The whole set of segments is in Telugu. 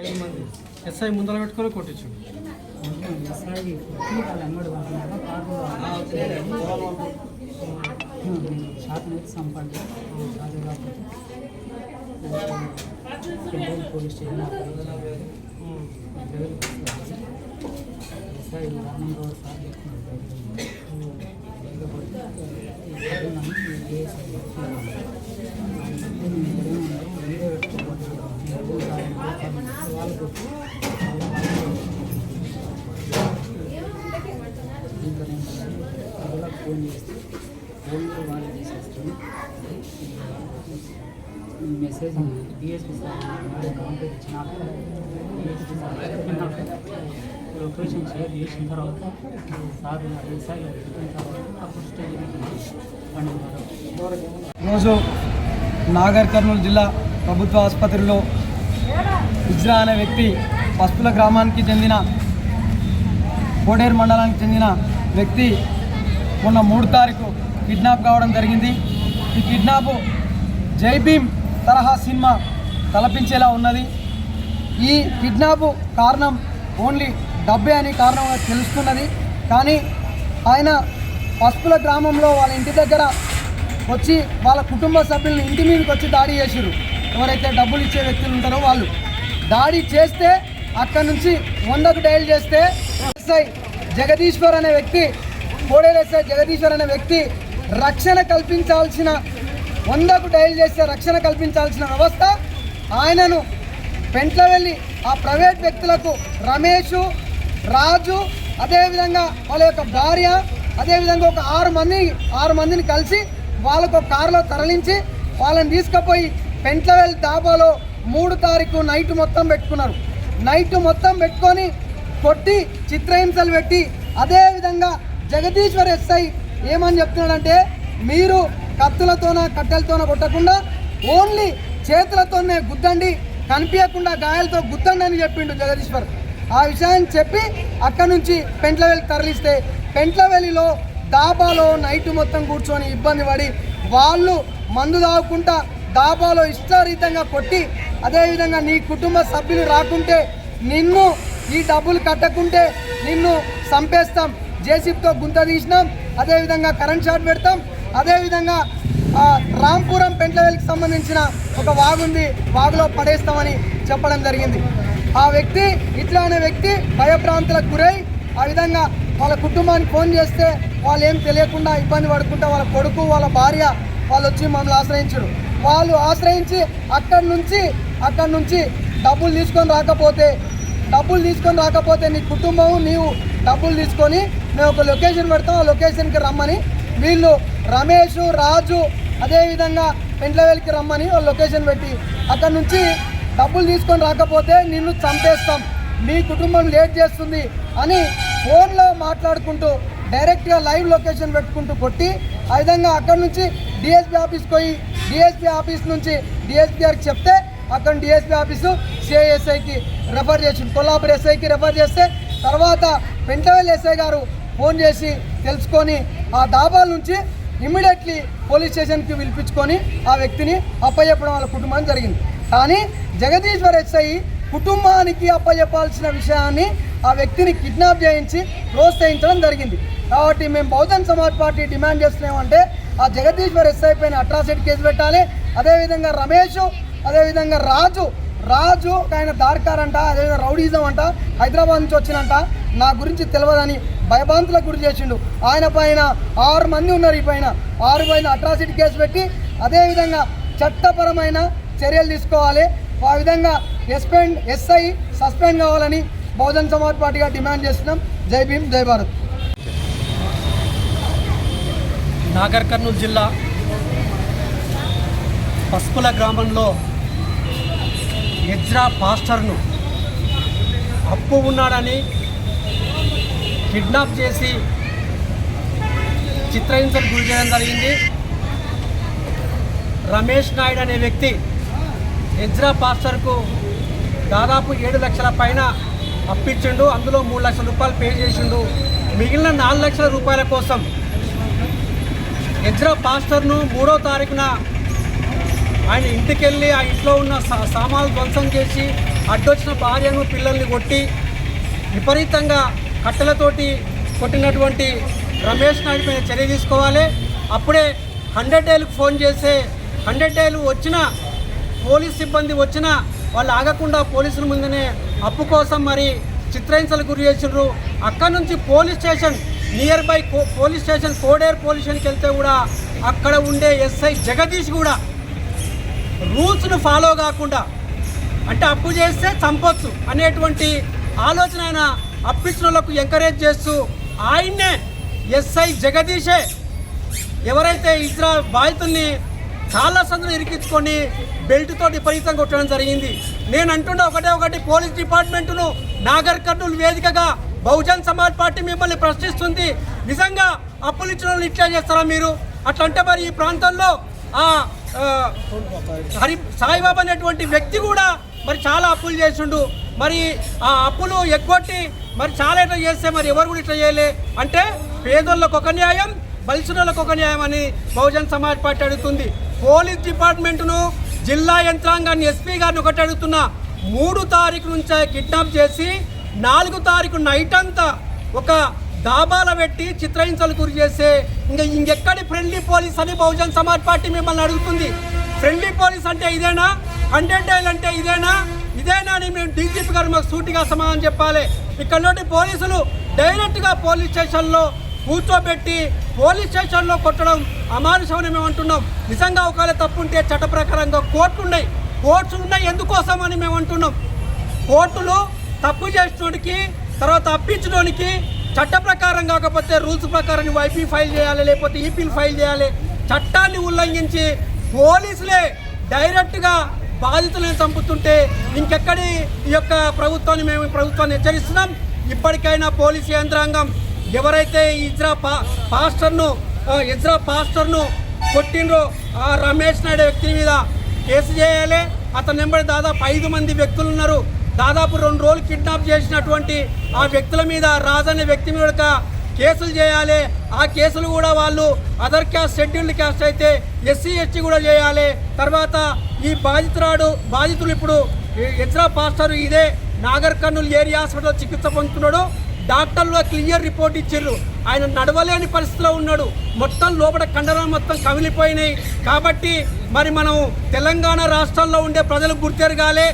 ఐదు మంది. ఎస్ఐ ముందర పెట్టుకొని కొట్టించు police station SI sir video వాళ్ళకు ఇంకా నేను వాళ్ళకి ఫోన్ చేస్తే ఫోన్లో వాళ్ళు మెసేజ్ డిఎస్పీ సార్ వాడి అకౌంట్ ఇచ్చినాక డిఎస్పీ సార్ లొకేషన్ షేర్ చేసిన తర్వాత సార్ ఎస్ఐ చెప్పిన తర్వాత అప్పుడు స్టేజ్ పండుగ ఈరోజు నాగర్ కర్నూలు జిల్లా ప్రభుత్వ ఆసుపత్రిలో ఇజ్రా అనే వ్యక్తి పస్తుల గ్రామానికి చెందిన కోడేరు మండలానికి చెందిన వ్యక్తి మొన్న మూడు తారీఖు కిడ్నాప్ కావడం జరిగింది. ఈ కిడ్నాప్ జై భీమ్ తరహా సినిమా తలపించేలా ఉన్నది. ఈ కిడ్నాప్ కారణం ఓన్లీ డబ్బే అని కారణంగా తెలుస్తున్నది. కానీ ఆయన పసుపుల గ్రామంలో వాళ్ళ ఇంటి దగ్గర వచ్చి వాళ్ళ కుటుంబ సభ్యులను ఇంటి మీదకి వచ్చి దాడి చేసిర్రు. ఎవరైతే డబ్బులు ఇచ్చే వ్యక్తులు ఉంటారో వాళ్ళు. దాడి చేస్తే అక్కడ నుంచి వందకు డైల్ చేస్తే ఎస్ఐ జగదీశ్వర్ అనే వ్యక్తి కోడేరు ఎస్ఐ జగదీశ్వర్ అనే వ్యక్తి రక్షణ కల్పించాల్సిన వందకు డైల్ చేస్తే రక్షణ కల్పించాల్సిన వ్యవస్థ ఆయనను పెంట్ల వెళ్ళి ఆ ప్రైవేట్ వ్యక్తులకు రమేషు రాజు అదేవిధంగా వాళ్ళ యొక్క భార్య అదేవిధంగా ఒక ఆరు మంది ఆరు మందిని కలిసి వాళ్ళకు ఒక కారులో తరలించి వాళ్ళని తీసుకుపోయి పెంట్లవెల్ దాబాలో మూడు తారీఖు నైట్ మొత్తం పెట్టుకున్నారు. నైట్ మొత్తం పెట్టుకొని కొట్టి చిత్రహింసలు పెట్టి అదేవిధంగా జగదీశ్వర్ ఎస్ఐ ఏమని చెప్తున్నాడంటే మీరు కత్తులతోన కట్టెలతోన కొట్టకుండా ఓన్లీ చేతులతోనే గుద్దండి కనిపించకుండా గాయాలతో గుద్దండి అని చెప్పిండు జగదీశ్వర్. ఆ విషయాన్ని చెప్పి అక్కడి నుంచి పెంట్లవేలికి తరలిస్తే పెంట్లవేలిలో దాబాలో నైట్ మొత్తం కూర్చొని ఇబ్బంది పడి వాళ్ళు మందు తాగుకుంటా దాబాలో ఇష్టారీతంగా కొట్టి అదేవిధంగా నీ కుటుంబ సభ్యులు రాకుంటే నిన్ను ఈ డబ్బులు కట్టకుంటే నిన్ను చంపేస్తాం. జేసీబీతో గుంత తీసినాం. అదేవిధంగా కరెంట్ షాట్ పెడతాం. అదేవిధంగా రాంపురం పెంట్లవేలికి సంబంధించిన ఒక వాగుంది వాగులో పడేస్తామని చెప్పడం జరిగింది. ఆ వ్యక్తి ఇట్లా అనే వ్యక్తి భయభ్రాంతులకు గురై ఆ విధంగా వాళ్ళ కుటుంబానికి ఫోన్ చేస్తే వాళ్ళు ఏం తెలియకుండా ఇబ్బంది పడుకుంటా వాళ్ళ కొడుకు వాళ్ళ భార్య వాళ్ళు వచ్చి మమ్మల్ని ఆశ్రయించడు. వాళ్ళు ఆశ్రయించి అక్కడి నుంచి అక్కడి నుంచి డబ్బులు తీసుకొని రాకపోతే డబ్బులు తీసుకొని రాకపోతే నీ కుటుంబం నీవు డబ్బులు తీసుకొని మేము ఒక లొకేషన్ పెడతాం ఆ లొకేషన్కి రమ్మని. వీళ్ళు రమేష్ రాజు అదేవిధంగా పెంట్లవేలికి రమ్మని ఒక లొకేషన్ పెట్టి. అక్కడ నుంచి డబ్బులు తీసుకొని రాకపోతే నిన్ను చంపేస్తాం. మీ కుటుంబం లేట్ చేస్తుంది అని ఫోన్లో మాట్లాడుకుంటూ డైరెక్ట్గా లైవ్ లొకేషన్ పెట్టుకుంటూ కొట్టి ఆ విధంగా అక్కడ నుంచి డిఎస్పీ ఆఫీస్కి పోయి డిఎస్పీ ఆఫీస్ నుంచి డిఎస్పీ గారికి చెప్తే అక్కడ డిఎస్పీ ఆఫీసు సిఐఎస్ఐకి రెఫర్ చేసి కొల్లాపూర్ ఎస్ఐకి రెఫర్ చేస్తే తర్వాత పెంటవెల్ ఎస్ఐ గారు ఫోన్ చేసి తెలుసుకొని ఆ దాబాల నుంచి ఇమ్మీడియట్లీ పోలీస్ స్టేషన్కి పిలిపించుకొని ఆ వ్యక్తిని అప్పచెప్పడం వాళ్ళ కుటుంబం జరిగింది. కానీ జగదీశ్వర్ ఎస్ఐ కుటుంబానికి అప్పచెప్పాల్సిన విషయాన్ని ఆ వ్యక్తిని కిడ్నాప్ చేయించి ప్రోత్సహించడం జరిగింది. కాబట్టి మేము బహుజన్ సమాజ్ పార్టీ డిమాండ్ చేస్తున్నామంటే ఆ జగదీశ్వర్ ఎస్ఐ పైన అట్రాసిటీ కేసు పెట్టాలి. అదేవిధంగా రమేష్ అదేవిధంగా రాజు రాజు ఆయన దార్కార్ అంట అదేవిధంగా రౌడీజం అంట హైదరాబాద్ నుంచి వచ్చినంట నా గురించి తెలియదని భయభాంతులకు గురి చేసిండు. ఆయన పైన ఆరు మంది ఉన్నారు ఈ పైన. ఆరు పైన అట్రాసిటీ కేసు పెట్టి అదేవిధంగా చట్టపరమైన చర్యలు తీసుకోవాలి. ఆ విధంగా ఎస్పెండ్ ఎస్ఐ సస్పెండ్ కావాలని బహుజన్ సమాజ్ పార్టీగా డిమాండ్ చేస్తున్నాం. జై భీమ్ జై భారత్. నాగర్ కర్నూలు జిల్లా పసుపుల గ్రామంలో ఎజ్రా పాస్టర్ను అప్పు ఉన్నాడని కిడ్నాప్ చేసి చిత్రహింసలు గురి చేయడం జరిగింది. రమేష్ నాయుడు అనే వ్యక్తి ఎజ్రా పాస్టర్కు దాదాపు ఏడు లక్షల పైన అప్పించిండు అందులో మూడు లక్షల రూపాయలు పే చేసిండు. మిగిలిన నాలుగు లక్షల రూపాయల కోసం ఎజ్రా పాస్టర్ను మూడో తారీఖున ఆయన ఇంటికెళ్ళి ఆ ఇంట్లో ఉన్న సా- సామాన్లు ధ్వంసం చేసి అడ్డొచ్చిన భార్యను పిల్లల్ని కొట్టి విపరీతంగా కట్టెలతోటి కొట్టినటువంటి రమేష్ నాయుడు మీద చర్య తీసుకోవాలి. అప్పుడే హండ్రెడ్ డేలకు ఫోన్ చేసే హండ్రెడ్ డేలు వచ్చిన పోలీస్ సిబ్బంది వచ్చిన వాళ్ళు ఆగకుండా పోలీసుల ముందునే అప్పు కోసం మరి చిత్రహింసలు గురి చేసిండ్రు. అక్కడి నుంచి police station near by police station Koderu police స్టేషన్కి వెళ్తే కూడా అక్కడ ఉండే ఎస్ఐ జగదీష్ కూడా రూల్స్ను ఫాలో కాకుండా అంటే అప్పు చేస్తే చంపొచ్చు అనేటువంటి ఆలోచన ఆయన అప్పించిన వాళ్ళకు ఎంకరేజ్ చేస్తూ ఆయన్నే ఎస్ఐ జగదీషే ఎవరైతే ఇజ్రా బాధితుల్ని చాలా సందులు ఇరికించుకొని బెల్ట్తో విపరీతం కొట్టడం జరిగింది. నేను అంటున్నా ఒకటే ఒకటి పోలీస్ డిపార్ట్మెంటును నాగర్ కర్నూలు వేదికగా బహుజన్ సమాజ్ పార్టీ మిమ్మల్ని ప్రశ్నిస్తుంది. నిజంగా అప్పులు ఇచ్చిన వాళ్ళు ఇట్లా చేస్తారా మీరు? అట్లా అంటే మరి ఈ ప్రాంతంలో ఆ హరి సాయిబాబా అనేటువంటి వ్యక్తి కూడా మరి చాలా అప్పులు చేసిండు. మరి ఆ అప్పులు ఎగ్గొట్టి మరి చాలా ఇట్లా చేస్తే మరి ఎవరు కూడా ఇట్లా చేయలే. అంటే పేదోళ్ళకు ఒక న్యాయం బలిసినోళ్ళకు ఒక న్యాయం అని బహుజన్ సమాజ్ పార్టీ అడుగుతుంది. పోలీస్ డిపార్ట్మెంట్ను జిల్లా యంత్రాంగాన్ని ఎస్పీ గారిని ఒకటి అడుగుతున్నా. మూడు తారీఖు నుంచే కిడ్నాప్ చేసి నాలుగు తారీఖు నైట్ అంతా ఒక దాబాల పెట్టి చిత్రహింసలు గురి చేస్తే ఇంకా ఇంకెక్కడి ఫ్రెండ్లీ పోలీస్ అని బహుజన్ సమాజ్ పార్టీ మిమ్మల్ని అడుగుతుంది? ఫ్రెండ్లీ పోలీస్ అంటే ఇదేనా? హండ్రెడ్ డైల్ అంటే ఇదేనా? ఇదేనా అని మేము డీజీపీ గారు మాకు సూటిగా సమాధానం చెప్పాలి. ఇక్కడ నుండి పోలీసులు డైరెక్ట్గా పోలీస్ స్టేషన్లో కూర్చోబెట్టి పోలీస్ స్టేషన్లో కొట్టడం అమానుషమని మేము అంటున్నాం. నిజంగా ఒకవేళ తప్పుంటే చట్ట ప్రకారంగా కోర్టులు ఉన్నాయి కోర్టులు ఉన్నాయి ఎందుకోసం అని మేము అంటున్నాం. కోర్టులు తప్పు చేసినోడికి తర్వాత అప్పించడానికి చట్ట ప్రకారం కాకపోతే రూల్స్ ప్రకారం వైపీ ఫైల్ చేయాలి లేకపోతే ఈపీలు ఫైల్ చేయాలి. చట్టాన్ని ఉల్లంఘించి పోలీసులే డైరెక్ట్గా బాధితులను చంపుతుంటే ఇంకెక్కడి ఈ యొక్క ప్రభుత్వాన్ని మేము ప్రభుత్వాన్ని హెచ్చరిస్తున్నాం. ఇప్పటికైనా పోలీసు యంత్రాంగం ఎవరైతే ఇజ్రా పా పాస్టర్ను ఇజ్రా పాస్టర్ను కొట్టిండ్రో ఆ రమేష్ నాయుడు వ్యక్తి మీద కేసు చేయాలి. అతని నెంబర్ దాదాపు ఐదు మంది వ్యక్తులు ఉన్నారు. దాదాపు రెండు రోజులు కిడ్నాప్ చేసినటువంటి ఆ వ్యక్తుల మీద రాజనే వ్యక్తి మీద కేసులు చేయాలి. ఆ కేసులు కూడా వాళ్ళు అదర్ క్యాస్ట్ షెడ్యూల్డ్ క్యాస్ట్ అయితే ఎస్సీ ఎస్టీ కూడా చేయాలి. తర్వాత ఈ బాధితురాడు బాధితులు ఇప్పుడు ఎజ్రా పాస్టర్ ఇదే నాగర్ కర్నూలు ఏరియా హాస్పిటల్ చికిత్స పొందుతున్నాడు. డాక్టర్లు క్లియర్ రిపోర్ట్ ఇచ్చారు. ఆయన నడవలేని పరిస్థితిలో ఉన్నాడు. మొత్తం లోపల కండరాలు మొత్తం కమిలిపోయినాయి. కాబట్టి మరి మనం తెలంగాణ రాష్ట్రంలో ఉండే ప్రజలు గుర్తెరగాలి.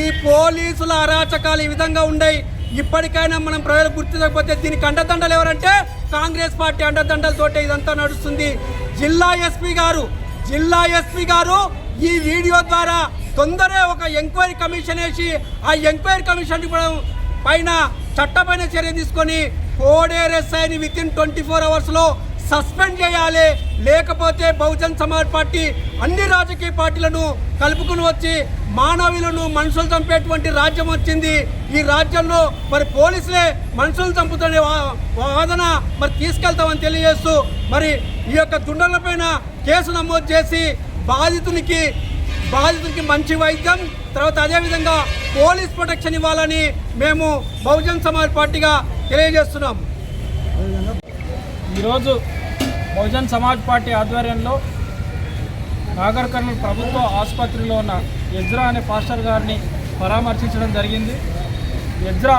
ఈ పోలీసుల అరాచకాలు ఈ విధంగా ఉన్నాయి ఇప్పటికైనా మనం ప్రజలు గుర్తించకపోతే దీనికి అండదండలు ఎవరంటే కాంగ్రెస్ పార్టీ అండదండలతోటే ఇదంతా నడుస్తుంది. జిల్లా ఎస్పీ గారు జిల్లా ఎస్పీ గారు ఈ వీడియో ద్వారా తొందరే ఒక ఎంక్వైరీ కమిషన్ వేసి ఆ ఎంక్వైరీ కమిషన్ పైన చట్టపైన చర్య తీసుకొని కోడేరెస్ఐని విత్ ఇన్ ట్వంటీ ఫోర్ అవర్స్లో సస్పెండ్ చేయాలి. లేకపోతే బహుజన్ సమాజ్ పార్టీ అన్ని రాజకీయ పార్టీలను కలుపుకుని వచ్చి మానవులను మనుషులు చంపేటువంటి రాజ్యం వచ్చింది. ఈ రాజ్యంలో మరి పోలీసులే మనుషులు చంపుతున్న వా- వాదన మరి తీసుకెళ్తామని తెలియజేస్తూ మరి ఈ యొక్క దుండలపైన కేసు నమోదు చేసి బాధితునికి బాధితునికి మంచి వైద్యం తర్వాత అదేవిధంగా పోలీస్ ప్రొటెక్షన్ ఇవ్వాలని మేము బహుజన్ సమాజ్ పార్టీగా తెలియజేస్తున్నాం. ఈరోజు బహుజన్ సమాజ్ పార్టీ ఆధ్వర్యంలో నాగర్ కర్నూలు ప్రభుత్వ ఆసుపత్రిలో ఉన్న ఎజ్రా అనే పాస్టర్ గారిని పరామర్శించడం జరిగింది. ఎజ్రా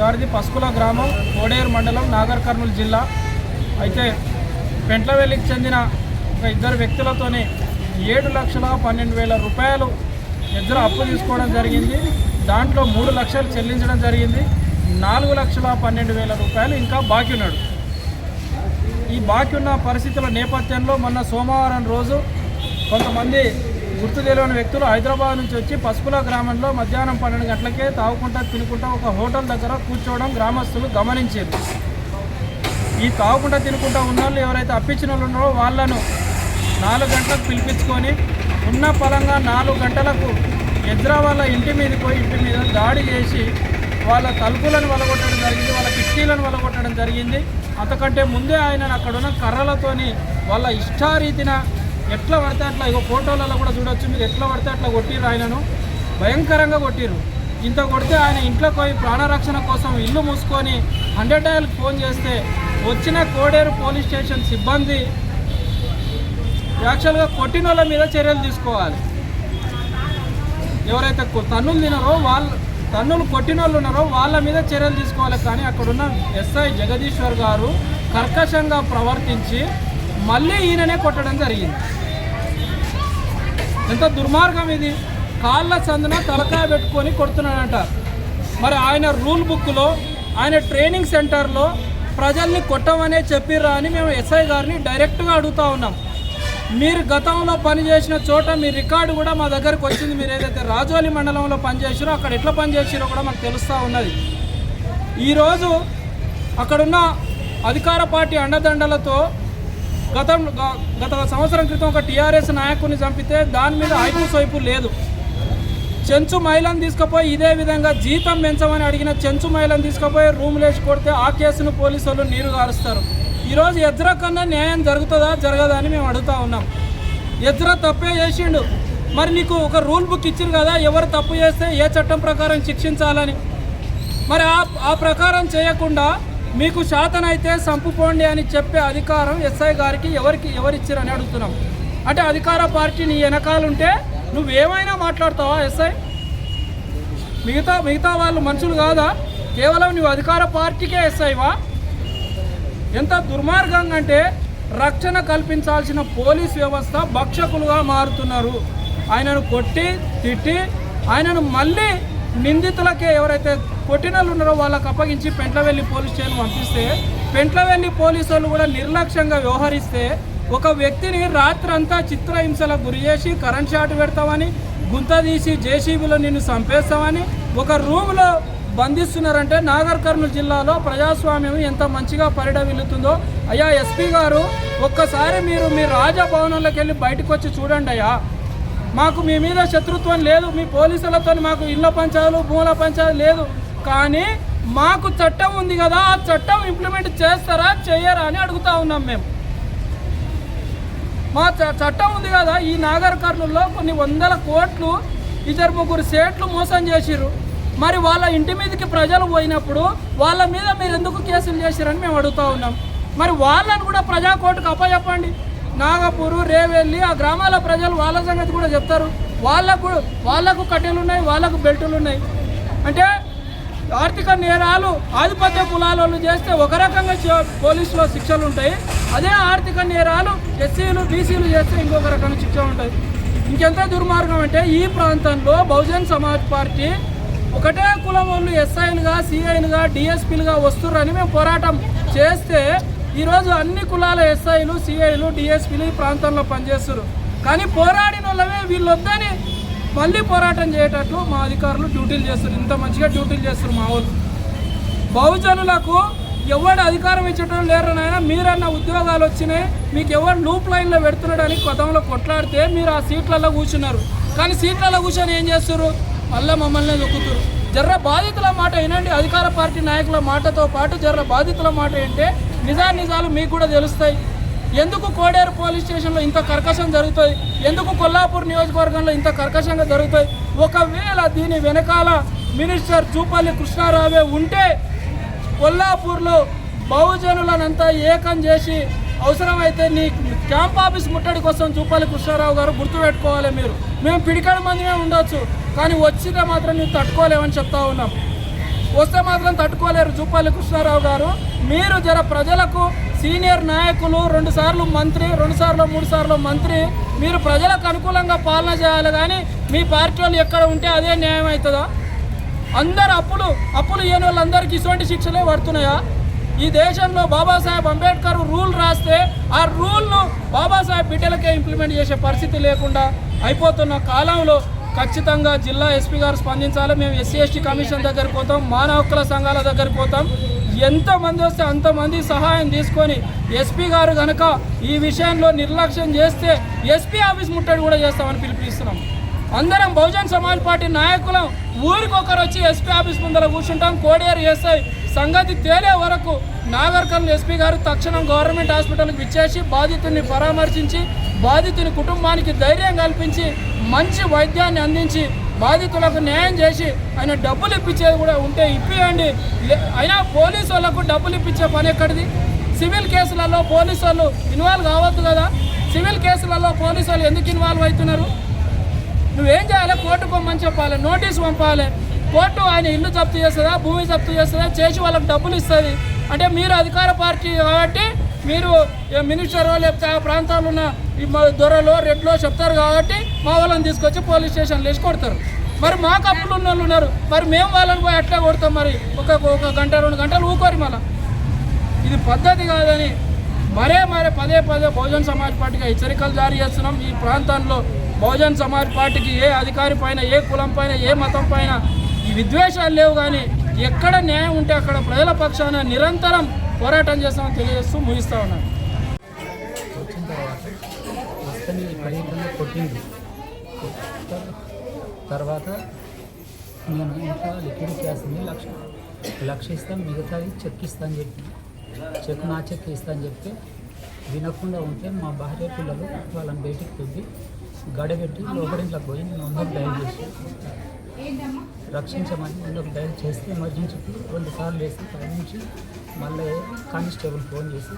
గారిది పసుపుల గ్రామం కోడేరు మండలం నాగర్ కర్నూలు జిల్లా. అయితే పెంట్లవెల్లికి చెందిన ఒక ఇద్దరు వ్యక్తులతోనే ఏడు లక్షల పన్నెండు వేల రూపాయలు ఎజ్రా అప్పు తీసుకోవడం జరిగింది. దాంట్లో మూడు లక్షలు చెల్లించడం జరిగింది. నాలుగు లక్షల పన్నెండు వేల రూపాయలు ఇంకా బాకీ ఉన్నాడు. ఈ బాకీ ఉన్న పరిస్థితుల నేపథ్యంలో మొన్న సోమవారం రోజు కొంతమంది గుర్తు తెలియని వ్యక్తులు హైదరాబాద్ నుంచి వచ్చి పసుపుల గ్రామంలో మధ్యాహ్నం పన్నెండు గంటలకే తాగుకుంటా తినుకుంటా ఒక హోటల్ దగ్గర కూర్చోవడం గ్రామస్తులు గమనించారు. ఈ తాగుకుంటా తినుకుంటా ఉన్న వాళ్ళు ఎవరైతే అప్పించిన వాళ్ళు ఉన్నారో వాళ్ళను నాలుగు గంటలకు పిలిపించుకొని ఉన్న పరంగా నాలుగు గంటలకు ఎద్రా వాళ్ళ ఇంటి మీద పోయి ఇంటి మీద దాడి చేసి వాళ్ళ తలుపులను వలగొట్టడం జరిగింది వాళ్ళ కిటికీలను వలగొట్టడం జరిగింది. అంతకంటే ముందే ఆయన అక్కడ ఉన్న కర్రలతోని వాళ్ళ ఇష్టారీతిన ఎట్లా పడితే అట్లా ఇగో ఫోటోలలో కూడా చూడొచ్చు మీరు ఎట్లా పడితే అట్లా కొట్టిర్రు ఆయనను. భయంకరంగా కొట్టిర్రు. ఇంత కొడితే ఆయన ఇంట్లోకి పోయి ప్రాణరక్షణ కోసం ఇల్లు మూసుకొని హండ్రెడ్ డయల్కి ఫోన్ చేస్తే వచ్చిన కోడేరు పోలీస్ స్టేషన్ సిబ్బంది యాక్చువల్గా కొట్టిన వాళ్ళ మీద చర్యలు తీసుకోవాలి. ఎవరైతే తన్నులు తినారో వాళ్ళు తన్నులు కొట్టిన వాళ్ళు ఉన్నారో వాళ్ళ మీద చర్యలు తీసుకోవాలి. కానీ అక్కడున్న ఎస్ఐ జగదీశ్వర్ గారు కర్కశంగా ప్రవర్తించి మళ్ళీ ఈయననే కొట్టడం జరిగింది. ఎంత దుర్మార్గం ఇది. కాళ్ళ సందున తలకాయ పెట్టుకొని కొడుతున్నాడంట. మరి ఆయన రూల్ బుక్లో ఆయన ట్రైనింగ్ సెంటర్లో ప్రజల్ని కొట్టమనే చెప్పిర్రా అని మేము ఎస్ఐ గారిని డైరెక్ట్గా అడుగుతా ఉన్నాం. మీరు గతంలో పనిచేసిన చోట మీ రికార్డు కూడా మా దగ్గరకు వచ్చింది. మీరు ఏదైతే రాజోలి మండలంలో పనిచేసారో అక్కడ ఎట్లా పనిచేసారో కూడా మాకు తెలుస్తూ ఉన్నది. ఈరోజు అక్కడున్న అధికార పార్టీ అండదండలతో గతం గత సంవత్సరం క్రితం ఒక టీఆర్ఎస్ నాయకుడిని చంపితే దాని మీద ఐపు సైపు లేదు. చెంచు మహిళను తీసుకుపోయి ఇదే విధంగా జీతం పెంచమని అడిగిన చెంచు మహిళను తీసుకుపోయి రూమ్లేసి కొడితే ఆ కేసును పోలీసు వాళ్ళు నీరు గారుస్తారు. ఈరోజు ఎద్ర కన్నా న్యాయం జరుగుతుందా జరగదా అని మేము అడుగుతా ఉన్నాం. ఎద్ర తప్పే చేసిండు. మరి నీకు ఒక రూల్ బుక్ ఇచ్చింది కదా ఎవరు తప్పు చేస్తే ఏ చట్టం ప్రకారం శిక్షించాలని. మరి ఆ ఆ ప్రకారం చేయకుండా మీకు శాతనైతే సంపుకోండి అని చెప్పే అధికారం ఎస్ఐ గారికి ఎవరికి ఎవరిచ్చారని అడుగుతున్నాం. అంటే అధికార పార్టీ నీ వెనకాలంటే నువ్వేమైనా మాట్లాడతావా ఎస్ఐ? మిగతా మిగతా వాళ్ళు మనుషులు కాదా? కేవలం నువ్వు అధికార పార్టీకే ఎస్ఐవా? ఎంత దుర్మార్గంగా అంటే రక్షణ కల్పించాల్సిన పోలీస్ వ్యవస్థ భక్షకులుగా మారుతున్నారు. ఆయనను కొట్టి తిట్టి ఆయనను మళ్ళీ నిందితులకే ఎవరైతే కొట్టిన వాళ్ళు ఉన్నారో వాళ్ళకి అప్పగించి పెంట్లవెల్లి పోలీస్ స్టేషన్ పంపిస్తే పెంట్లవెల్లి పోలీసు వాళ్ళు కూడా నిర్లక్ష్యంగా వ్యవహరిస్తే ఒక వ్యక్తిని రాత్రంతా చిత్రహింసలకు గురి చేసి కరెంట్ షాట్ పెడతామని గుంత తీసి జేసీబీలో నిన్ను చంపేస్తామని ఒక రూమ్లో బంధిస్తున్నారంటే నాగర్ కర్నూలు జిల్లాలో ప్రజాస్వామ్యం ఎంత మంచిగా పరిడవిల్లుతుందో. అయ్యా ఎస్పీ గారు ఒక్కసారి మీరు మీ రాజభవనంలోకి వెళ్ళి బయటకు వచ్చి చూడండి అయ్యా. మాకు మీ మీద శత్రుత్వం లేదు మీ పోలీసులతో మాకు ఇళ్ళ పంచాలు భూముల పంచాలు లేదు. కానీ మాకు చట్టం ఉంది కదా ఆ చట్టం ఇంప్లిమెంట్ చేస్తారా చేయరా అని అడుగుతా ఉన్నాం మేము. మా చ- చట్టం ఉంది కదా ఈ నాగర్ కర్నూల్లో కొన్ని వందల కోట్లు ఇద్దరు ముగ్గురు సేట్లు మోసం చేసిరు మరి వాళ్ళ ఇంటి మీదకి ప్రజలు పోయినప్పుడు వాళ్ళ మీద మీరు ఎందుకు కేసులు చేశారని మేము అడుగుతా ఉన్నాం. మరి వాళ్ళని కూడా ప్రజా కోర్టుకు అప్పచెప్పండి. నాగపూరు రేవెల్లి ఆ గ్రామాల ప్రజలు వాళ్ళ సంగతి కూడా చెప్తారు. వాళ్ళకు వాళ్ళకు కట్టెలు ఉన్నాయి వాళ్ళకు బెల్టులు ఉన్నాయి. అంటే ఆర్థిక నేరాలు ఆధిపత్య కులాల చేస్తే ఒక రకంగా పోలీసులో శిక్షలు ఉంటాయి. అదే ఆర్థిక నేరాలు ఎస్సీలు బీసీలు చేస్తే ఇంకొక రకంగా శిక్ష ఉంటుంది ఇంకెంత దుర్మార్గం అంటే ఈ ప్రాంతంలో బహుజన్ సమాజ్ పార్టీ ఒకటే కులం వాళ్ళు ఎస్ఐలుగా సిఐలుగా డిఎస్పీలుగా వస్తుర్రని మేము పోరాటం చేస్తే ఈరోజు అన్ని కులాల ఎస్ఐలు సిఐలు డిఎస్పీలు ఈ ప్రాంతంలో పనిచేస్తారు కానీ పోరాడిన వాళ్ళమే వీళ్ళొద్దని మళ్ళీ పోరాటం చేయటట్లు మా అధికారులు డ్యూటీలు చేస్తారు ఇంత మంచిగా డ్యూటీలు చేస్తారు మా వాళ్ళు. బహుజనులకు ఎవడు అధికారం ఇచ్చటం లేరు నాయన? మీరన్న ఉద్యోగాలు వచ్చినాయి మీకు ఎవరు లూప్ లైన్లో పెడుతున్నాడని గతంలో కొట్లాడితే మీరు ఆ సీట్లలో కూర్చున్నారు. కానీ సీట్లలో కూర్చొని ఏం చేస్తారు మళ్ళీ మమ్మల్ని దొక్కుతారు జర్ర బాధితుల మాట వినండి. అధికార పార్టీ నాయకుల మాటతో పాటు జర్ర బాధితుల మాట ఏంటే నిజా నిజాలు మీకు కూడా తెలుస్తాయి. ఎందుకు కోడేరు పోలీస్ స్టేషన్లో ఇంత కర్కశం జరుగుతుంది? ఎందుకు కొల్లాపూర్ నియోజకవర్గంలో ఇంత కర్కశంగా జరుగుతాయి ఒకవేళ దీని వెనకాల మినిస్టర్ చూపల్లి కృష్ణారావే ఉంటే కొల్లాపూర్లో బహుజనులనంతా ఏకం చేసి అవసరమైతే నీ క్యాంప్ ఆఫీస్ ముట్టడి కోసం చూపాలి కృష్ణారావు గారు గుర్తుపెట్టుకోవాలి మీరు. మేము పిడికాడు మందిమే ఉండొచ్చు. కానీ వచ్చితే మాత్రం నువ్వు తట్టుకోలేమని చెప్తా ఉన్నాం. వస్తే మాత్రం తట్టుకోలేరు జూపల్లి కృష్ణారావు గారు. మీరు జర ప్రజలకు సీనియర్ నాయకులు రెండుసార్లు మంత్రి రెండుసార్లు మూడుసార్లు మంత్రి మీరు ప్రజలకు అనుకూలంగా పాలన చేయాలి కానీ మీ పార్టీ వాళ్ళు ఎక్కడ ఉంటే అదే న్యాయం అవుతుందా? అందరు అప్పులు అప్పులు ఇవ్వని వాళ్ళందరికీ ఇటువంటి శిక్షలే పడుతున్నాయా? ఈ దేశంలో బాబాసాహెబ్ అంబేద్కర్ రూల్ రాస్తే ఆ రూల్ను బాబాసాహెబ్ బిడ్డలకే ఇంప్లిమెంట్ చేసే పరిస్థితి లేకుండా అయిపోతున్న కాలంలో ఖచ్చితంగా జిల్లా ఎస్పీ గారు స్పందించాలి. మేము ఎస్సీ ఎస్టీ కమిషన్ దగ్గరికి పోతాం మానవ హక్కుల సంఘాల దగ్గరికి పోతాం. ఎంతమంది వస్తే అంతమంది సహాయం తీసుకొని ఎస్పీ గారు కనుక ఈ విషయంలో నిర్లక్ష్యం చేస్తే ఎస్పీ ఆఫీస్ ముట్టడి కూడా చేస్తామని పిలుపునిస్తున్నాం. అందరం బహుజన్ సమాజ్ పార్టీ నాయకులం. ఊరికొకరు వచ్చి ఎస్పీ ఆఫీస్ ముందర కూర్చుంటాం. కోడేరు ఎస్ఐ సంగతి తేలే వరకు నాగర్ ఎస్పీ గారు తక్షణం గవర్నమెంట్ హాస్పిటల్కి విచ్చేసి బాధితుడిని పరామర్శించి బాధితుని కుటుంబానికి ధైర్యం కల్పించి మంచి వైద్యాన్ని అందించి బాధితులకు న్యాయం చేసి ఆయన డబ్బులు ఇప్పించేది కూడా ఉంటే ఇప్పియండి. లే- అయినా పోలీసు వాళ్ళకు డబ్బులు ఇప్పించే పని ఎక్కడిది? సివిల్ కేసులలో పోలీసు వాళ్ళు ఇన్వాల్వ్ కావద్దు కదా. సివిల్ కేసులలో పోలీసు వాళ్ళు ఎందుకు ఇన్వాల్వ్ అవుతున్నారు? నువ్వేం చేయాలి? కోర్టు పొమ్మని చెప్పాలి. నోటీస్ పంపాలి. కోర్టు ఆయన ఇల్లు జప్తు చేస్తుందా? భూమి జప్తు చేస్తుందా? చేసి వాళ్ళకి డబ్బులు ఇస్తుంది. అంటే మీరు అధికార పార్టీ కాబట్టి మీరు మినిస్టరో లేకపోతే ఆ ప్రాంతాల్లో ఉన్న ఈ మ- దొరలో రెడ్లో చెప్తారు కాబట్టి మా వాళ్ళని తీసుకొచ్చి పోలీస్ స్టేషన్లో వేసి కొడతారు. మరి మా కప్పులు ఉన్న వాళ్ళు ఉన్నారు. మరి మేము వాళ్ళని పోయి అట్లా కొడతాం మరి. ఒక ఒక గంట రెండు గంటలు ఊకోరు మళ్ళీ. ఇది పద్ధతి కాదని మరే మరే పదే పదే బహుజన్ సమాజ్ పార్టీగా హెచ్చరికలు జారీ చేస్తున్నాం. ఈ ప్రాంతంలో బహుజన్ సమాజ్ పార్టీకి ఏ అధికారి పైన ఏ కులం పైన ఏ మతం పైన ఈ విద్వేషాలు లేవు కానీ ఎక్కడ న్యాయం ఉంటే అక్కడ ప్రజల పక్షాన నిరంతరం పోరాటం చేస్తామని తెలియజేస్తూ ముగిస్తా ఉన్నాను తర్వాత నేను ఇంట్లో లిక్విడ్ క్యాష్ ఉంది లక్ష లక్ష ఇస్తాను మిగతాది చెక్ ఇస్తాను చెప్పి చెక్ నా చెక్ ఇస్తాను చెప్తే వినకుండా ఉంటే మా భార్య పిల్లలు వాళ్ళని బయటికి తొవ్వి గడబెట్టి లోపలింట్లోకి పోయి నేను వందకు చేసి రక్షించమని ముందుకు డైల్ చేస్తే ఎమర్జెన్సీకి రెండు సార్లు వేసి పై నుంచి మళ్ళీ కానిస్టేబుల్ ఫోన్ చేసి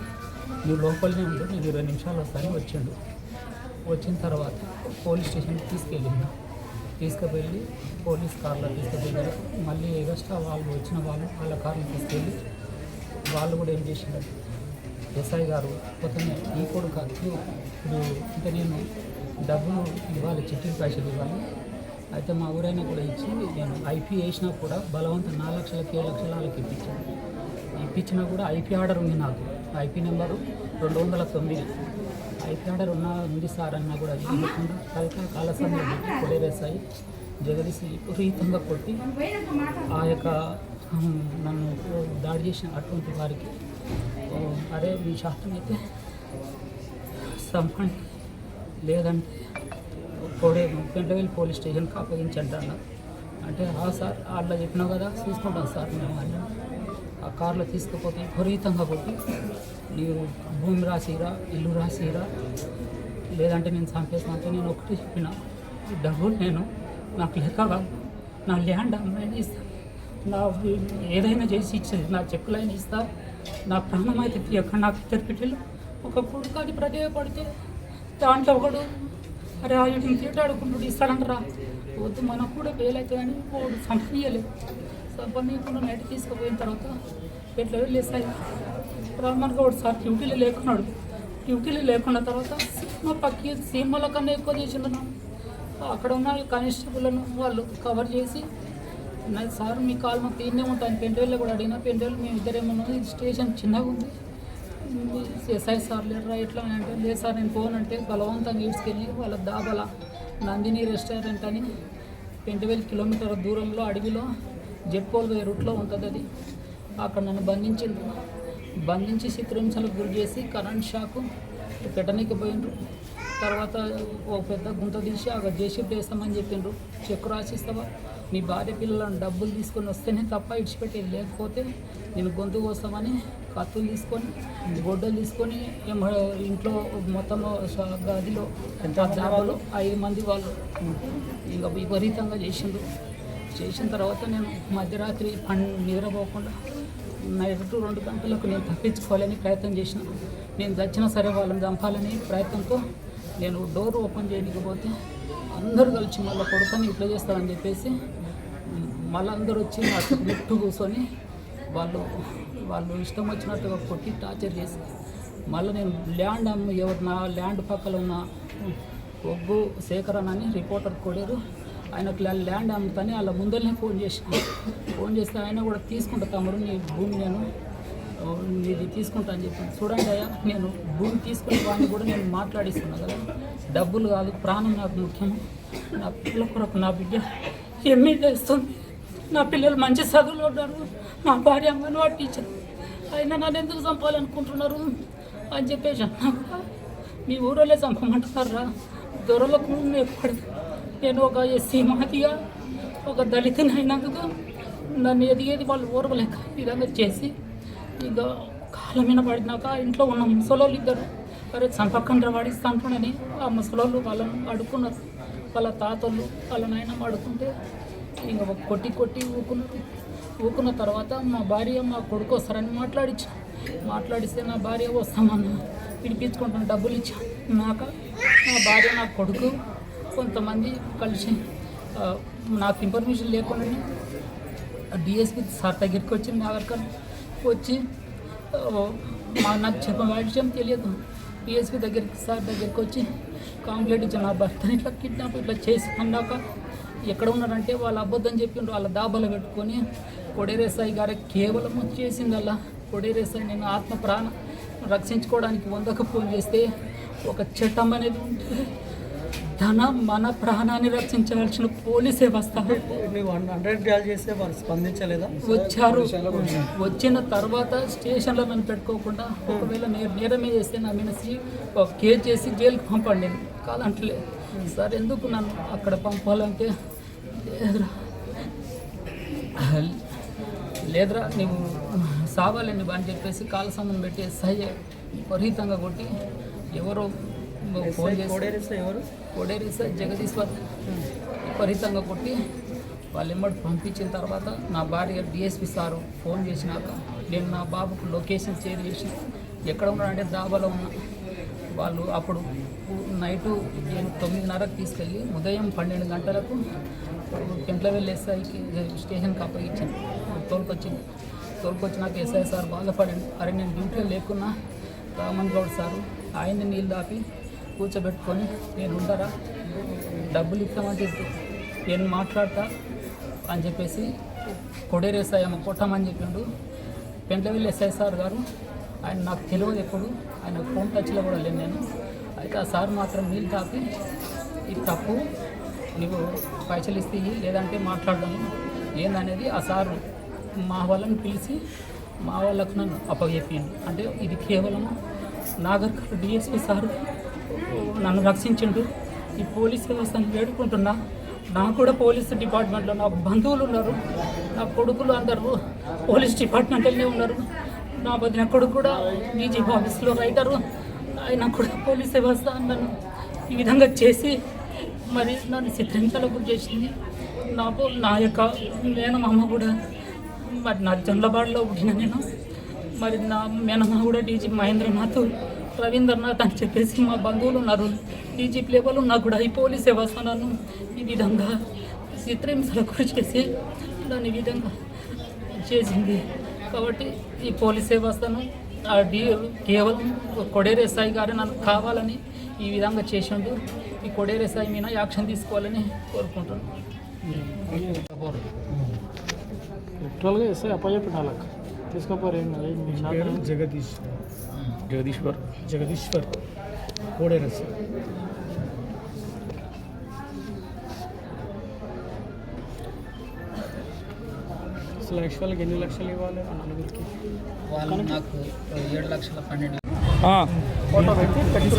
నువ్వు లోపలనే ఉండు నేను ఇరవై నిమిషాలు వస్తాను వచ్చిండు. వచ్చిన తర్వాత పోలీస్ స్టేషన్కి తీసుకెళ్ళింది తీసుకువెళ్ళి పోలీస్ కార్లో తీసుకువెళ్ళి మళ్ళీ ఎగస్ట్రా వాళ్ళు వచ్చిన వాళ్ళు వాళ్ళ కార్లు తీసుకెళ్ళి వాళ్ళు కూడా ఏం చేసినారు ఎస్ఐ గారు పొద్దున్నే ఈ కొడుకు ఇప్పుడు అంటే నేను డబ్బులు ఇవ్వాలి చిట్టీలు పైసలు ఇవ్వాలి. అయితే మా ఊరైనా కూడా ఇచ్చి నేను ఐపీ వేసినా కూడా బలవంతం నాలుగు లక్షలకి ఏడు లక్షల వాళ్ళకి ఇప్పించాను. ఇప్పించినా కూడా ఐపీ ఆర్డర్ ఉంది నాకు. ఐపీ నెంబరు రెండు వందల తొమ్మిది. ఐపీ ఆర్డర్ ఉన్న ఉంది సార్ అన్నా కూడా ఇవ్వకుండా కలక కాలసంలో పెట్టి కొడేరేసాయి జగదీశ్ విపరీతంగా కొట్టి ఆ యొక్క నన్ను దాడి చేసిన అటువంటి వారికి అరే మీ శాస్త్రం అయితే సంపండి. లేదంటే కోడే వెళ్ళి పోలీస్ స్టేషన్కి అప్పగించండి అన్న అంటే ఆ సార్ అట్లా చెప్పినావు కదా చూసుకుంటాం సార్ మేము అన్న ఆ కార్లో తీసుకుపోతే విపరీతంగా కొట్టి నీవు భూమి రాసిరా ఇల్లు రాసిరా. లేదంటే నేను చంపేస్తాను అంటే నేను ఒకటి చెప్పిన డబ్బులు నేను నాకు లెక్క నా ల్యాండ్ అమ్మాయిని ఇస్తాను నా ఏదైనా చేసి ఇచ్చేది నా చెక్కులైనా ఇస్తా. నా ప్రాణం అయితే ఎక్కడ నాకు ఇద్దరు బిడ్డలు. ఒక కొడుకు అది ప్రదేయపడితే దాంట్లో ఒకడు అరే ఆయుడిని తీటాడుకుంటుడు ఇస్తాడంటరా వద్దు మనకు కూడా బెయిల్ అవుతుందని వాడు సంపనీయలేదు సంపనీయకుండా నైట్ తీసుకుపోయిన తర్వాత ఎట్లా వెళ్ళేసాయి బ్రాహ్మణ్ గౌడ్ సార్ డ్యూటీలో లేకున్నాడు. డ్యూటీలో లేకున్న తర్వాత సినిమా పక్కి సీమల కన్నా ఎక్కువ చేసిండు అక్కడ ఉన్న కానిస్టేబుల్లను వాళ్ళు కవర్ చేసి సార్ మీ కాల్ మాకు తీనే ఉంటాను పెంటోళ్ళు కూడా అడిగినా పెంటోళ్ళు మేము ఇద్దరేమన్నా స్టేషన్ చిన్నగా ఉంది. ఎస్ఐ సార్ లేరా ఎట్లా అని అంటే లేదు సార్ నేను ఫోన్ అంటే బలవంతంగా ఈడ్చుకెళ్ళి వాళ్ళ దాబల నందిని రెస్టారెంట్ అని పెంటవేలు కిలోమీటర్ల దూరంలో అడవిలో జెట్పోల్ పోయే రూట్లో ఉంటుంది అది. అక్కడ నన్ను బంధించిండ్రు. బంధించి చిత్రహింసలకు గురి చేసి కరెంట్ షాకు పెట్టనీకి పోయిండ్రు. తర్వాత ఓ పెద్ద గుంత తీసి అక్కడ జేసీబీ వేస్తామని చెప్పిండ్రు చెక్కు రాసిస్తావా? నీ భార్య పిల్లలను డబ్బులు తీసుకొని వస్తేనే తప్ప ఇడిచిపెట్టేది లేకపోతే నేను గొంతు కోస్తామని కత్తులు తీసుకొని గొడ్డలు తీసుకొని ఇంట్లో మొత్తం గదిలో దాబాలో ఐదు మంది వాళ్ళు. ఇంకా విపరీతంగా చేసిండ్రు. చేసిన తర్వాత నేను మధ్యరాత్రి పన్ నిద్రపోకుండా నైట్ రెండు గంటలకు నేను తప్పించుకోవాలని ప్రయత్నం చేసిన. నేను చచ్చినా సరే వాళ్ళని చంపాలని ప్రయత్నంతో నేను డోర్ ఓపెన్ చేయకపోతే అందరూ కలిసి మళ్ళీ కొడుకొని ఇట్లా చేస్తారని చెప్పేసి మళ్ళీ అందరూ వచ్చి నా చుట్టూ కూర్చొని వాళ్ళు వాళ్ళు ఇష్టం వచ్చినట్టుగా కొట్టి టార్చర్ చేసి మళ్ళీ నేను ల్యాండ్ అమ్మ ఎవరు నా ల్యాండ్ పక్కన ఉన్న ఒగ్గు సేకరణ అని రిపోర్టర్ కొడారు. ఆయనకు ల్యాండ్ అమ్ముతాని అలా ముందరనే ఫోన్ చేసిన. ఫోన్ చేస్తే ఆయన కూడా తీసుకుంటా తమ్ముడు నీ భూమి నేను ఇది తీసుకుంటా అని చెప్పి. చూడండి అయ్యా నేను భూమి తీసుకునే వాడిని కూడా నేను మాట్లాడిస్తున్నా కదా. డబ్బులు కాదు ప్రాణం నాకు ముఖ్యం. నా పిల్ల కొరకు నా బిడ్డ ఎంఏ చేస్తుంది నా పిల్లలు మంచి చదువులు ఉన్నారు. మా భార్య అంగన్వాడి టీచర్. అయినా నన్ను ఎందుకు చంపాలనుకుంటున్నారు? అని చెప్పేసి అన్నా. మీ ఊరోళ్ళే చంపమంటున్నారా? దొరలకు ఎప్పుడు? నేను ఒక ఎస్సీ మాదిగా ఒక దళితుని అయినందుకు నన్ను ఎదిగేది వాళ్ళు ఓర్వలేక విధంగా చేసి ఇక కాళ్ళ మీద పడినాక ఇంట్లో ఉన్న ముసలోళ్ళు ఇద్దరు అరే చంపకండ్ర వాడిస్తా అంటున్నాని ఆ ముసలోళ్ళు వాళ్ళని అడుక్కున్నారు. వాళ్ళ తాతోళ్ళు వాళ్ళ నాయనమ్మ అడుక్కుంటే ఇంకా ఒక కొట్టి కొట్టి ఊకున్నారు ఊకున్న తర్వాత మా భార్య మా కొడుకు వస్తారని మాట్లాడించా మాట్లాడిస్తే నా భార్య వస్తామన్న పిలిపించుకుంటాను డబ్బులు ఇచ్చా. నాక నా భార్య నా కొడుకు కొంతమంది కలిసి నాకు ఇన్ఫర్మేషన్ లేకుండా డిఎస్పి సార్ దగ్గరికి వచ్చి నాగర్కర్ వచ్చి మా నాకు చెప్ప విషయం తెలియదు. డిఎస్పి దగ్గరికి సార్ దగ్గరికి వచ్చి కాంప్లైంట్ ఇచ్చాను నా భర్తని ఇట్లా కిడ్నాప్ ఇట్లా చేసి అన్నాక ఎక్కడ ఉన్నారంటే వాళ్ళు అబద్ధం చెప్పిండ్రు వాళ్ళ దాబాలు పెట్టుకొని కొడేరేసాయి గారి కేవలం చేసిందల్లా కొడేరేసాయి నేను ఆత్మ ప్రాణ రక్షించుకోవడానికి వందకు ఫోన్ చేస్తే ఒక చట్టం అనేది ఉంటే ధన మన ప్రాణాన్ని రక్షించవలసిన పోలీసే వస్తారు. చేస్తే వాళ్ళు స్పందించలేదా? వచ్చారు. వచ్చిన తర్వాత స్టేషన్లో నన్ను పెట్టుకోకుండా ఒకవేళ నేను నేరమే చేస్తే నా మీద కేసు చేసి జైలుకి పంపండి. కాదంటలే. సార్ ఎందుకు నన్ను అక్కడ పంపాలంటే లేదురా. లేదురా నువ్వు సావాలి నువ్వు అని చెప్పేసి కాల సమయం పెట్టి ఎస్ఐ విపరీతంగా కొట్టి ఎవరో ఫోన్ చేసి కోడేరేసా ఎవరు? కోడేరి సార్ జగదీశ్వర్ విపరీతంగా కొట్టి వాళ్ళు ఎమ్మటి పంపించిన తర్వాత నా భార్య డిఎస్పి సారు ఫోన్ చేసినాక నేను నా బాబుకు లొకేషన్ షేర్ చేసి ఎక్కడ ఉన్నాడంటే దాబాలో ఉన్నా. వాళ్ళు అప్పుడు నైటు తొమ్మిదిన్నరకు తీసుకెళ్ళి ఉదయం పన్నెండు గంటలకు పెంట్లవెల్లి ఎస్ఐకి స్టేషన్కి అప్పగించింది తోలుకొచ్చింది తోలుకొచ్చినాక ఎస్ఐ సార్ బాధపడండి అరే నేను డ్యూటీలో లేకున్నా రామన్ గౌడ్ సారు ఆయన్ని నీళ్ళు దాపి కూర్చోబెట్టుకొని నేను ఉండరా డబ్బులు ఇస్తామని చెప్పి నేను మాట్లాడతా అని చెప్పేసి కొడేరేసాయమ్మ కొట్టమని చెప్పిండు. పెంట్లవెల్లి ఎస్ఐ సార్ గారు ఆయన నాకు తెలియదు ఎప్పుడు ఆయన ఫోన్ టచ్లో కూడా లేను నేను. అయితే ఆ సార్ మాత్రం నీళ్ళు తాపి ఇది తప్పు నువ్వు పైసలు ఇస్తే లేదంటే మాట్లాడదాము. ఏందనేది ఆ సారు మా వాళ్ళని పిలిచి మా వాళ్ళకు నన్ను అప్పచెప్పిండు. అంటే ఇది కేవలం నాగర్ డిఎస్పి సార్ నన్ను రక్షించిండు. ఈ పోలీస్ వ్యవస్థను వేడుకుంటున్నా. నాకు కూడా పోలీస్ డిపార్ట్మెంట్లో నా బంధువులు ఉన్నారు. నా కొడుకులు అందరూ పోలీస్ డిపార్ట్మెంట్లోనే ఉన్నారు. నా వదిన కొడుకు కూడా డీజీ ఆఫీస్లో రైటరు. ఆయన కూడా పోలీస్ వ్యవస్థ నన్ను ఈ విధంగా చేసి మరి నన్ను చిత్రించాలకు గురి చేసింది. నాకు నా యొక్క మేనమామ కూడా మరి నా జొన్నలబాడులో పుట్టిన నేను. మరి నా మేనమ్మ కూడా డీజీ మహేంద్రనాథ్ రవీంద్రనాథ్ అని చెప్పేసి మా బంధువులు ఉన్నారు. డీజీ లెవెల్ ఉన్నా కూడా ఈ పోలీస్ వ్యవస్థ ఈ విధంగా చిత్రహింసలకు గురి చేసి దాని ఈ విధంగా చేసింది. కాబట్టి ఈ పోలీస్ వ్యవస్థను ఆ డీ కేవలం కొడేరేసాయి గారు నన్ను కావాలని ఈ విధంగా చేసిండు. ఈ కొడేరేసాయి మీద యాక్షన్ తీసుకోవాలని కోరుకుంటున్నాను లిటరల్గా ఎస్ఐ అప్పచెప్పిన వాళ్ళకి తీసుకోపోరు ఏం కాదు. ఏం శాతం జగదీష్ జగదీశ్వర్. జగదీశ్వర్. కోడేరేసా అసలు యాక్చువల్గా ఎన్ని లక్షలు ఇవ్వాలి ఆ నలుగురికి? వాళ్ళు నాకు ఏడు లక్షల పన్నెండు ఫోటో పెట్టి పెట్టి